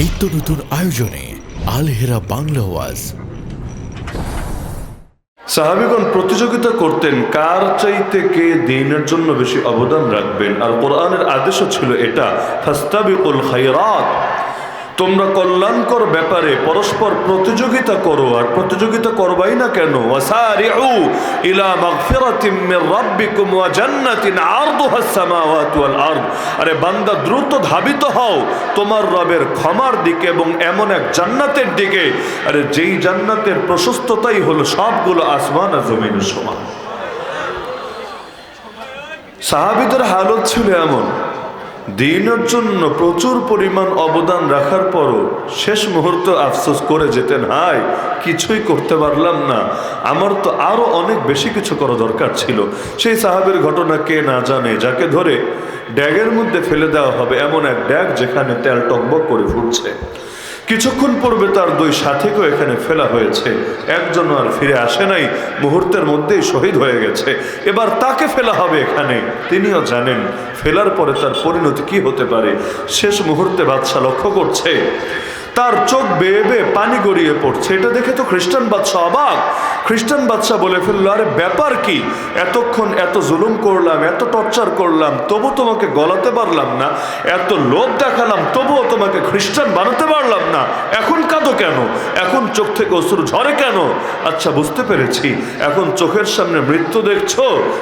নিত্য নতুন আয়োজনে আলহেরা বাংলা ওয়াজ। সাহাবিগণ প্রতিযোগিতা করতেন, কার চাইতে কে দিনের জন্য বেশি অবদান রাখবেন? আর কোরআনের আদেশও ছিল এটা, ফাস্তাবিকুল খায়রাত। তোমরা কল্যাণকর ব্যাপারে পরস্পর প্রতিযোগিতা করো, আর প্রতিযোগিতা করবাই না কেন? ইলা আরে বান্দা, দ্রুত ধাবিত হও তোমার রবের ক্ষমার দিকে এবং এমন এক জান্নাতের দিকে। আরে যেই জান্নাতের প্রশস্ততাই হলো সবগুলো আসমান আর জমিনের সমান। সাহাবিদের হালত ছিল এমন দিনের জন্য প্রচুর পরিমাণ অবদান রাখার পরও শেষ মুহূর্ত আফসোস করে যেতেন, হাই, কিছুই করতে পারলাম না। আমার তো আরও অনেক বেশি কিছু করা দরকার ছিল। সেই সাহাবের ঘটনা কে না জানে, যাকে ধরে ড্যাগের মধ্যে ফেলে দেওয়া হবে এমন এক ড্যাগ যেখানে তেল টকবক করে ফুটছে। কিছুক্ষণ পূর্বে তার দুই সাথীকেও এখানে ফেলা হয়েছে। একজন আর ফিরে আসে নাই, মুহূর্তের মধ্যেই শহীদ হয়ে গেছে। এবার তাকে ফেলা হবে এখানে। তিনিও জানেন, ফেলার পরে তার পরিণতি কি হতে পারে। শেষ মুহূর্তে বাদশাহ লক্ষ্য করছে, তার চোখ বেয়ে বেয়ে পানি গড়িয়ে পড়ছে। এটা দেখে তো খ্রিস্টান বাদশাহ অবাক। খ্রিস্টান বাদশাহ বলে ফেলল, আরে ব্যাপার কি? এতক্ষণ এত জুলুম করলাম, এত টর্চার করলাম তবু তোমাকে গলাতে পারলাম না, এত লোভ দেখালাম, তবুও তোমাকে খ্রিস্টান বানাতে পারলাম না। এখন কাঁদো কেন? এখন চোখ থেকে অসুর ঝরে কেন? আচ্ছা বুঝতে পেরেছি। এখন চোখের সামনে মৃত্যু দেখছ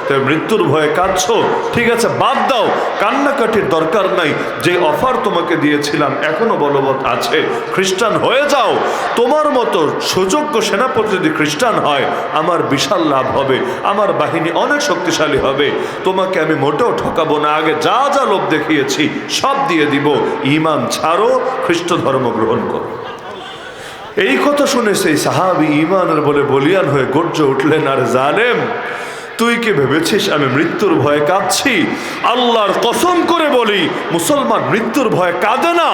তাই মৃত্যুর ভয়ে কাঁদছো। ঠিক আছে, বাদ দাও। কান্নাকাটির দরকার নাই। যে অফার তোমাকে দিয়েছিলাম, এখনও বলবৎ আছে। খ্রিস্টান হয়ে যাও। তোমার মতো সুযোগ্য সেনাপতি যদি খ্রিস্টান হয় আমার বিশাল লাভ হবে, আমার বাহিনী অনেক শক্তিশালী হবে, তোমাকে আমি মোটেও ঠকাবো না, আগে যা যা লোভ দেখিয়েছি সব দিয়ে দিব ইমান ছাড়ো, খ্রিস্ট ধর্ম গ্রহণ করো। এই কথা শুনে সেই সাহাবি ইমানের বলে বলিয়ান হয়ে গর্জ উঠলেন, আর জালেম তুই কি ভেবেছিস আমি মৃত্যুর ভয়ে কাঁদছি? আল্লাহর কসম করে বলি, মুসলমান মৃত্যুর ভয়ে কাঁদে না।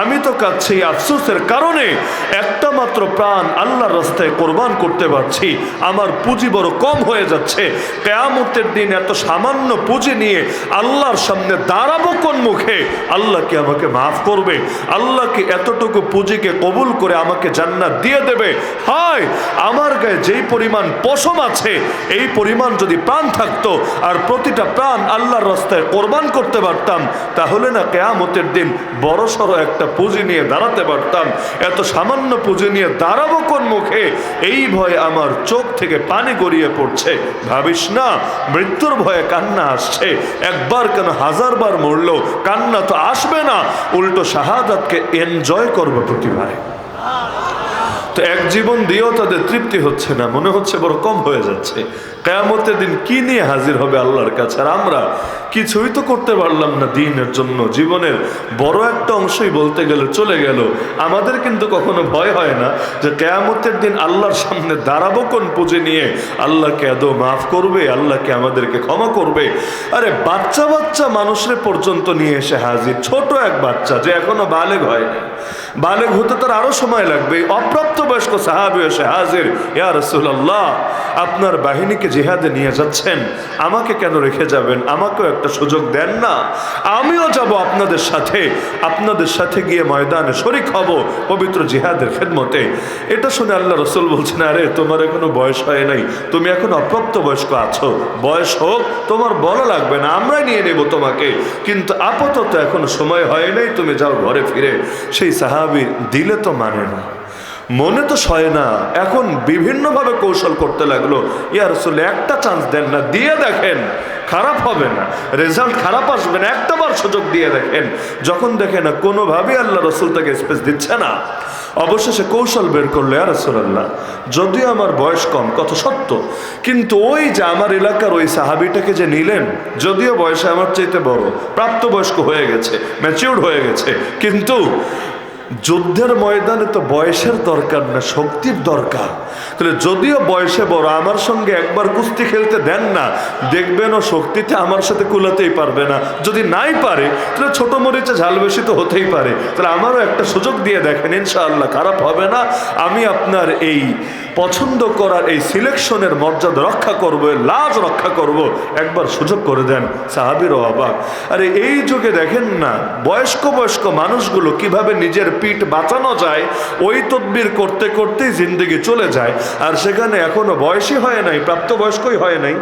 আমি তো কাঁদছি আফসোসের কারণে। একটা মাত্র প্রাণ আল্লাহর রাস্তায় কোরবান করতে পারছি। আমার পুঁজি বড় কম হয়ে যাচ্ছে। কেয়ামতের দিন এত সামান্য পুঁজি নিয়ে আল্লাহর সামনে দাঁড়াবো কোন মুখে? আল্লাহ কি আমাকে মাফ করবে? আল্লাহ কি এতটুকু পুঁজিকে কবুল করে আমাকে জান্নাত দিয়ে দেবে? হায়, আমার গায়ে যেই পরিমাণ পশম আছে, এই পরিমাণ যদি প্রাণ থাকতো আর প্রতিটা প্রাণ আল্লাহর রাস্তায় কোরবান করতে পারতাম, তাহলে না কেয়ামতের দিন বড় সড়ো একটা পুঁজি নিয়ে দাঁড়াতে পারতাম। এত সামান্য পুঁজি নিয়ে দাঁড়াবো কোন মুখে? এই ভয়ে আমার চোখ থেকে পানি গড়িয়ে পড়ছে। ভাবিস না, মৃত্যুর ভয়ে কান্না আসছে। একবার কেন হাজারবার মরলো কান্না তো আসবে না। উল্টো শাহাদাতকে এনজয় করব প্রতিভায়। তো এক জীবন দিয়েও তাদের তৃপ্তি হচ্ছে না, মনে হচ্ছে বড় কম হয়ে যাচ্ছে। কেয়ামতের দিন কি নিয়ে হাজির হবে আল্লাহর কাছে? আর আমরা কিছুই তো করতে পারলাম না দিনের জন্য। জীবনের বড় একটা অংশই বলতে গেলে চলে গেল। আমাদের কিন্তু কখনো ভয় হয় না যে কেয়ামতের দিন আল্লাহর সামনে দাঁড়াবো কোন পুজো নিয়ে। আল্লাহকে এত মাফ করবে? আল্লাহকে আমাদেরকে ক্ষমা করবে? আরে বাচ্চা বাচ্চা মানুষের পর্যন্ত নিয়ে এসে হাজির। ছোট এক বাচ্চা যে এখনও বালেগ হয়নি বালেগ হতে তার আরও সময় লাগবে। অপ্রাপ্তবয়স্ক সাহাবি এসে হাজির, ইয়া রসুল্লাহ আপনার বাহিনীকে জিহাদে নিয়ে যাচ্ছেন। আমাকে কেন রেখে যাবেন? আমাকেও একটা সুযোগ দেন না। আমিও যাব আপনাদের সাথে। আপনাদের সাথে গিয়ে ময়দানে শরিক হব পবিত্র জিহাদের খেদমতে। এটা শুনে আল্লাহ রসুল বলছেন, আরে, তোমার এখনও বয়স হয় নাই। তুমি এখন অপ্রাপ্ত বয়স্ক আছো। বয়স হোক, তোমার বলা লাগবে না, আমরাই নিয়ে নেব তোমাকে। কিন্তু আপাতত এখনও সময় হয় নাই, তুমি যাও ঘরে ফিরে। সেই সাহাবি দিলে তো মানে না। মনে তো সয় না, এখন বিভিন্নভাবে কৌশল করতে লাগল। ইয়ার আসলে একটা চান্স দেন না, দিয়ে দেখেন। খারাপ হবে না। রেজাল্ট খারাপ আসবে না। একটাবার সুযোগ দিয়ে দেখেন। যখন দেখে না, কোনোভাবেই আল্লাহ রসুল তাকে স্পেস দিচ্ছে না। অবশেষে কৌশল বের করলে আর রসুল্লাহ যদিও আমার বয়স কম কত সত্য, কিন্তু ওই যে আমার এলাকার ওই সাহাবিটাকে যে নিলেন, যদিও বয়সে আমার চাইতে বড়, প্রাপ্তবয়স্ক হয়ে গেছে ম্যাচিউর্ড হয়ে গেছে, কিন্তু যুদ্ধের ময়দানে তো বয়সের দরকার না, শক্তির দরকার। তাহলে যদিও বয়সে বড়, আমার সঙ্গে একবার কুস্তি খেলতে দেন না, দেখবেন ও শক্তিতে আমার সাথে কুলাতেই পারবে না। যদি নাই পারে, তাহলে ছোট মরিচে ঝাল বেশি তো হতেই পারে। তাহলে আমারও একটা সুযোগ দিয়ে দেখেন, ইনশাআল্লাহ, খারাপ হবে না। আমি আপনার এই পছন্দ করার এই সিলেকশনের মর্যাদা রক্ষা করব লাজ রক্ষা করব। একবার সুযোগ করে দেন সাহাবিরও অবাক আরে এই যুগে দেখেন না, বয়স্ক বয়স্ক মানুষগুলো কীভাবে নিজের পিঠ বাঁচানো যায়, ওই তদবির করতে করতেই জিন্দগি চলে যায়। আর সেখানে এখনও বয়সই হয় নাই, প্রাপ্তবয়স্কই হয় নাই।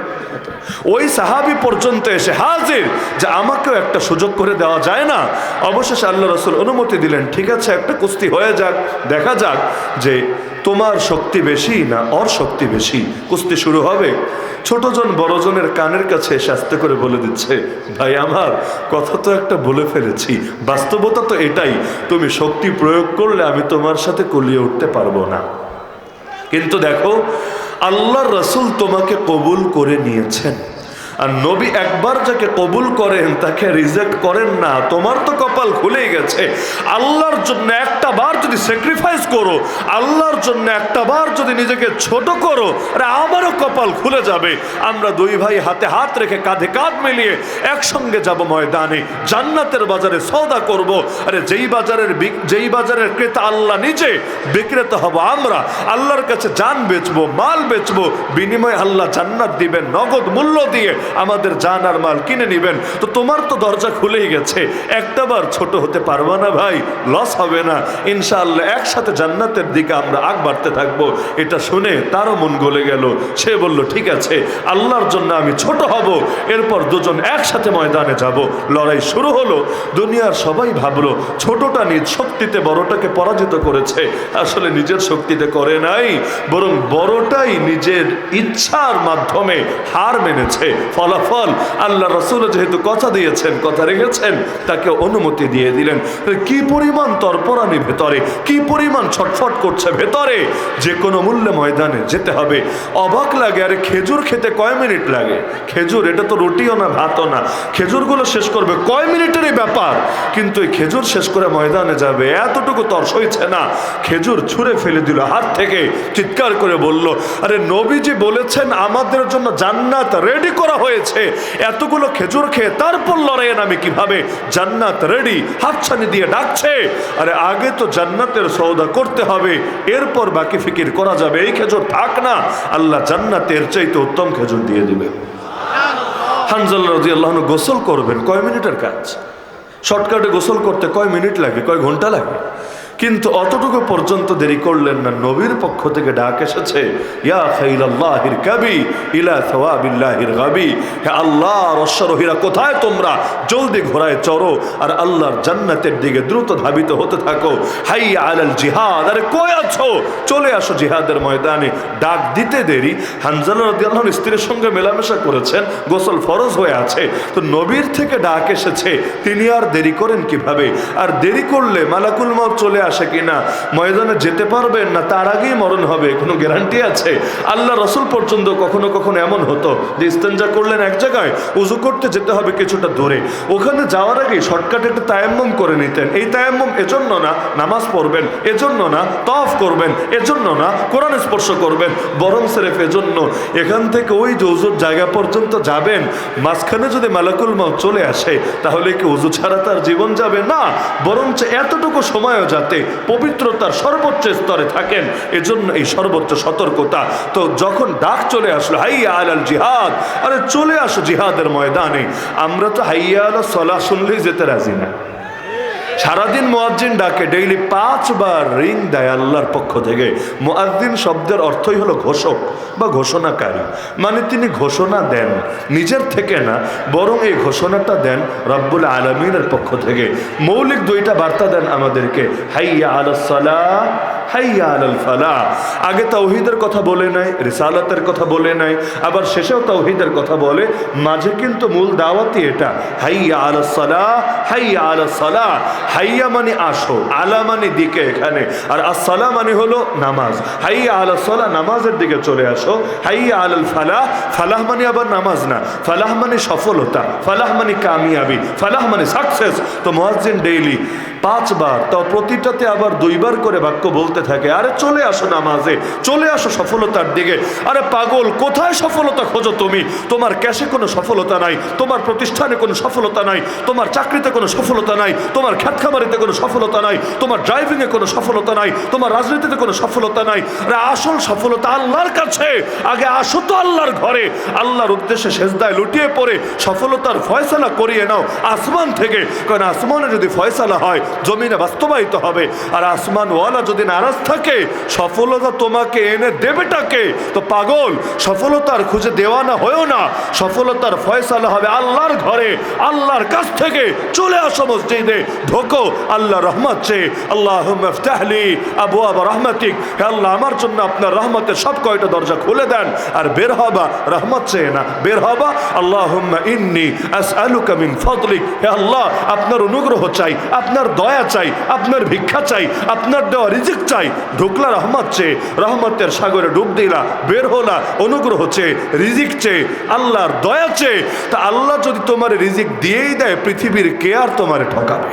ওই সাহাবি পর্যন্ত এসে হাজির যে আমাকেও একটা সুযোগ করে দেওয়া যায় না। অবশেষে আল্লাহ রসুল অনুমতি দিলেন, ঠিক আছে, একটা কুস্তি হয়ে যাক, দেখা যাক যে তোমার শক্তি বেশি না ওর শক্তি বেশি। কুস্তি শুরু হবে। ছোটজন বড়জনের কানের কাছে আস্তে করে বলে দিচ্ছে, ভাই আমার, কথা তো একটা বলে ফেলেছি, বাস্তবতা তো এটাই, তুমি শক্তি প্রয়োগ করলে আমি তোমার সাথে কলিয়ে উঠতে পারব না? কিন্তু দেখো আল্লাহ রসুল তোমাকে কবুল করে নিয়েছেন। আর নবী একবার যাকে কবুল করেন, তাকে রিজেক্ট করেন না। তোমার তো কপাল খুলেই গেছে। আল্লাহর জন্য একটা বার যদি স্যাক্রিফাইস করো, আল্লাহর জন্য একটা বার যদি নিজেকে ছোট করো, আরে আমারও কপাল খুলে যাবে। আমরা দুই ভাই হাতে হাত রেখে কাঁধে কাঁধ মিলিয়ে একসঙ্গে যাব ময়দানে। জান্নাতের বাজারে সওদা করব। আরে যেই বাজারের যেই বাজারের ক্রেতা আল্লাহ নিজে, বিক্রেতা হব আমরা। আল্লাহর কাছে জান বেচবো, মাল বেচবো। বিনিময়ে আল্লাহ জান্নাত দিবেন, নগদ মূল্য দিয়ে আমাদের জান আর মাল কিনে নিবেন। তো তোমার তো দরজা খুলেই গেছে। একটাবার ছোট হতে পারব না ভাই লস হবে না। ইনশাআল্লাহ একসাথে জান্নাতের দিকে আমরা আগ বাড়তে থাকব। এটা শুনে তারও মন গলে গেল। সে বলল, ঠিক আছে, আল্লাহর জন্য আমি ছোট হব। এরপর দুজন একসাথে ময়দানে যাব। লড়াই শুরু হলো। দুনিয়ার সবাই ভাবলো, ছোটটা নিজ শক্তিতে, বড়টাকে পরাজিত করেছে। আসলে নিজের শক্তিতে করে নাই, বরং বড়টাই নিজের ইচ্ছার মাধ্যমে হার মেনেছে। ফলাফল। আল্লাহ রসুল যেহেতু কথা দিয়েছেন, কথা রেখেছেন, তাকে অনুমতি দিয়ে দিলেন। কি পরিমাণ তরপরানি ভেতরে? কি পরিমাণ ছটফট করছে ভেতরে? যে কোনো মূল্যে ময়দানে যেতে হবে। অবাক লাগে, আরে খেজুর খেতে কয় মিনিট লাগে? খেজুর, এটা তো রুটিও না, ভাতও না। খেজুরগুলো শেষ করবে কয় মিনিটেরই ব্যাপার? কিন্তু এই খেজুর শেষ করে ময়দানে যাবে, এতটুকু তর সইছে না। খেজুর ছুঁড়ে ফেলে দিল হাত থেকে, চিৎকার করে বলল, আরে নবীজি বলেছেন আমাদের জন্য জান্নাত রেডি করা হয়েছে। এতগুলো খেজুর খেয়ে তারপর লড়াইয়ের আমি কীভাবে? জান্নাত রেডি হাতছানি দিয়ে ডাকছে। আরে আগে তো জান্নাতের সৌদা করতে হবে, এরপর বাকি ফিকির করা যাবে। এই খেজুর থাক না, আল্লাহ জান্নাতের চাইতে উত্তম খেজুর দিয়ে দিবে। হানজাল্লা রাজি আল্লাহ গোসল করবেন, কয় মিনিটের কাজ? শর্টকাটে গোসল করতে কয় মিনিট লাগে, কয় ঘণ্টা লাগে? কিন্তু অতটুকু পর্যন্ত দেরি করলেন না। নবীর পক্ষ থেকে ডাক এসেছে কোথায় তোমরা? জলদি ঘোড়ায় চড়ো আর আল্লাহর জান্নাতের দিকে দ্রুত ধাবিত হতে থাকো। হাইয়া আলাল জিহাদ, আরে কই আছো? চলে আসো জিহাদের ময়দানে। ডাক দিতে দেরি। হানজালা স্ত্রীর সঙ্গে মেলামেশা করেছেন, গোসল ফরজ হয়ে আছে। তো নবীর থেকে ডাক এসেছে, তিনি আর দেরি করেন কীভাবে? আর দেরি করলে মালাকুল মাউত চলে আসে কিনা? ময়দানে যেতে পারবেন না, তার আগেই মরণ হবে, কোনো গ্যারান্টি আছে? আল্লাহ রসুল পর্যন্ত কখনো কখনো এমন হতো যে ইস্তেঞ্জা করলেন এক জায়গায়, উজু করতে যেতে হবে কিছুটা দূরে। ওখানে যাওয়ার আগে শর্টকাটে একটা তায়াম্মম করে নিতেন। এই তায়াম্মম এজন্য না, নামাজ পড়বেন, এজন্য না তফ করবেন, এজন্য না, কোরআন স্পর্শ করবেন, বরং সেরেফ এজন্য। এখান থেকে ওই যে উজুর জায়গা পর্যন্ত যাবেন, মাঝখানে যদি মালাকুল মাও চলে আসে, তাহলে কি উজু ছাড়া তার জীবন যাবে? না, বরঞ্চ এতটুকু সময়ও যাতে পবিত্রতার সর্বোচ্চ স্তরে থাকেন, এজন্য এই সর্বোচ্চ সতর্কতা। তো যখন ডাক চলে আসলো, হাইয়া আল আল জিহাদ, আরে চলে আসো জিহাদের ময়দানে। আমরা তো হাইয়া আল সলা শুনলেই যেতে রাজি না। সারাদিন মোয়াজ্জিন ডাকে, ডেইলি পাঁচবার রিং দেয় আল্লাহর পক্ষ থেকে। মোয়াজ্জিন শব্দের অর্থই হলো ঘোষক বা ঘোষণাকারী। মানে তিনি ঘোষণা দেন, নিজের থেকে না, বরং এই ঘোষণাটা দেন রব্বুল আলমিনের পক্ষ থেকে। মৌলিক দুইটা বার্তা দেন আমাদেরকে। হাইয়া আলসালা হাইয়া আলাল ফালা। আগে তাওহিদের কথা বলে নাই, রিসালাতের কথা বলে নাই, আবার শেষেও তাওহিদের কথা বলে। মাঝে কিন্তু মূল দাওয়াতি এটা হাইয়া আলাসালা হাইয়া আলাসালা হাইয়া মানে আসো, আলা মানে দিকে এখানে। আর আসসালা মানে হলো নামাজ। হাইয়া আলাসালা নামাজের দিকে চলে আসো। হাইয়া আল ফালাহ ফালাহ মানে আবার নামাজ না। ফালাহ মানে সফলতা, ফালাহ মানে কামিয়াবি, ফালাহ মানে সাকসেস তো মুয়াজ্জিন ডেইলি পাঁচবার, তাও প্রতিটাতে আবার দুইবার করে বাক্য বলতে থাকে। আরে চলে আসো নামাজে, চলে আসো সফলতার দিকে। আরে পাগল, কোথায় সফলতা খোঁজো তুমি? তোমার ক্যাশে কোনো সফলতা নাই, তোমার প্রতিষ্ঠানে কোনো সফলতা নাই, তোমার চাকরিতে কোনো সফলতা নাই, তোমার খ্যাতখামারিতে কোনো সফলতা নাই, তোমার ড্রাইভিংয়ে কোনো সফলতা নাই, তোমার রাজনীতিতে কোনো সফলতা নাই। আরে আসল সফলতা আল্লাহর কাছে। আগে আসো তো আল্লাহর ঘরে। আল্লাহর উদ্দেশ্যে সেজদায় লুটিয়ে পড়ে সফলতার ফয়সালা করিয়ে নাও আসমান থেকে। কারণ আসমানে যদি ফয়সালা হয় জমিনে বাস্তবায়িত হবে। আর আসমানওয়ালা যদি নারাজ থাকে, সফলতা তোমাকে এনে দেবেটাকে তো পাগল, সফলতার খুঁজে দেওয়া না, হয়েও না। সফলতার ফয়সালা হবে আল্লাহর ঘরে। আল্লাহর কাছ থেকে চলে আসো মসজিদে। ঢোকো আল্লাহ রহমত চেয়ে। আল্লাহ মফতাহলি আবু আবা রহমাতিক। হে আল্লাহ, আমার জন্য আপনার রহমতের সব কয়টা দরজা খুলে দেন। আর বের হবা, রহমত চেয়ে না। বের হবা আল্লাহ ইন্নি আসআলুকা মিন ফদলিক। হে আল্লাহ, আপনার অনুগ্রহ চাই, আপনার দয়া চাই, আপনার ভিক্ষা চাই, আপনার দেওয়া রিজিক চাই। ঢুকলা রহমত চেয়ে, রহমতের সাগরে ডুব দিলা, বের হলা, অনুগ্রহ চেয়ে, রিজিক চেয়ে, আল্লাহর দয়া চেয়ে। তা আল্লাহ যদি তোমার রিজিক দিয়েই দেয়, পৃথিবীর কে আর তোমার ঠকাবে?